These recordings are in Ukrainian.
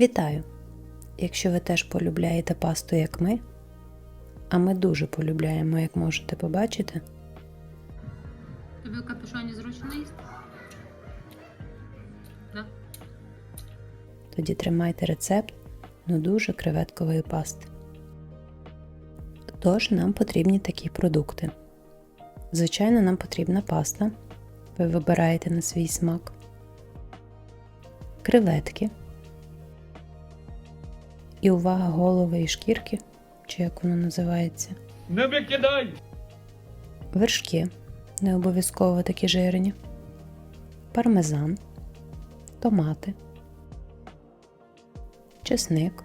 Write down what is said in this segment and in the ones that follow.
Вітаю! Якщо ви теж полюбляєте пасту, як ми, а ми дуже полюбляємо, як можете побачити, Тобі капюшоні зручно їсти? Да? тоді тримайте рецепт ну дуже креветкової пасти. Тож нам потрібні такі продукти. Звичайно, нам потрібна паста. Ви вибираєте на свій смак. Креветки. І увага голови і шкірки, чи як воно називається. Не викидай! вершки, не обов'язково такі жирні, пармезан, томати, чесник,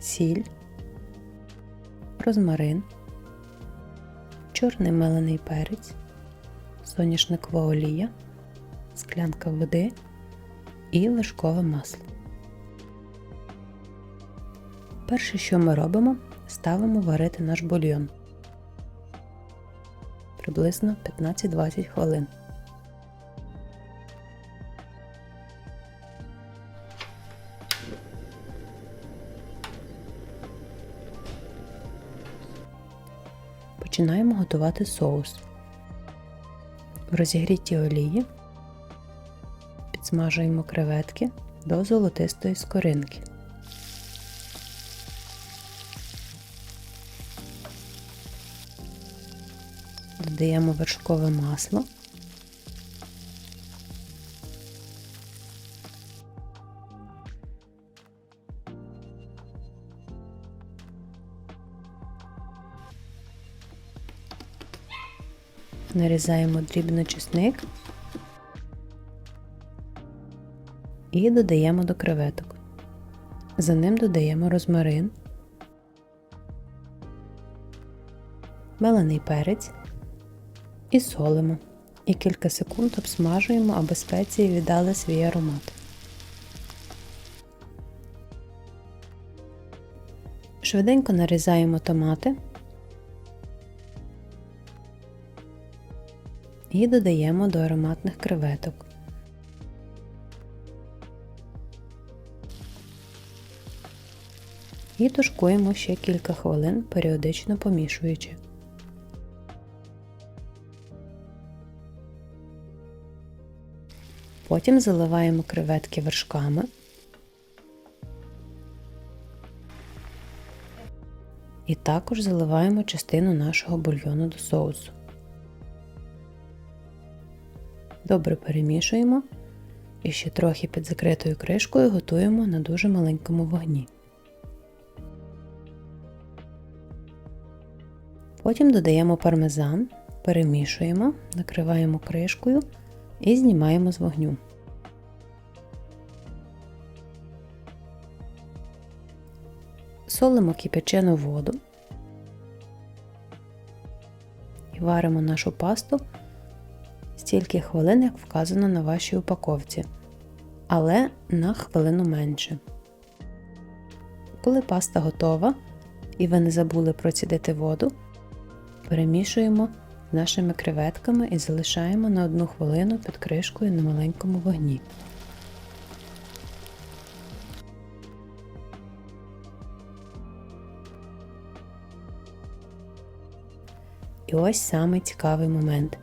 сіль, розмарин, чорний мелений перець, соняшникова олія, склянка води. І вершкове масло. Перше, що ми робимо, ставимо варити наш бульйон приблизно 15-20 хвилин. Починаємо готувати соус. В розігрітій олії підсмажуємо креветки до золотистої скоринки. Додаємо вершкове масло. Нарізаємо дрібно чесник і додаємо до креветок. За ним додаємо розмарин, мелений перець і солимо. І кілька секунд обсмажуємо, аби спеції віддали свій аромат. Швиденько нарізаємо томати і додаємо до ароматних креветок. І тушкуємо ще кілька хвилин, періодично помішуючи. Потім заливаємо креветки вершками. І також заливаємо частину нашого бульйону до соусу. Добре перемішуємо і ще трохи під закритою кришкою готуємо на дуже маленькому вогні. Потім додаємо пармезан, перемішуємо, накриваємо кришкою і знімаємо з вогню. Солимо кипячену воду і варимо нашу пасту стільки хвилин, як вказано на вашій упаковці, але на хвилину менше. Коли паста готова і ви не забули процідити воду, перемішуємо нашими креветками і залишаємо на одну хвилину під кришкою на маленькому вогні. І ось самий цікавий момент.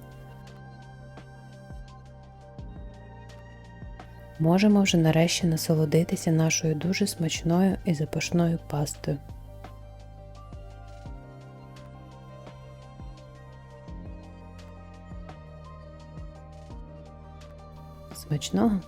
Можемо вже нарешті насолодитися нашою дуже смачною і запашною пастою. Смачного!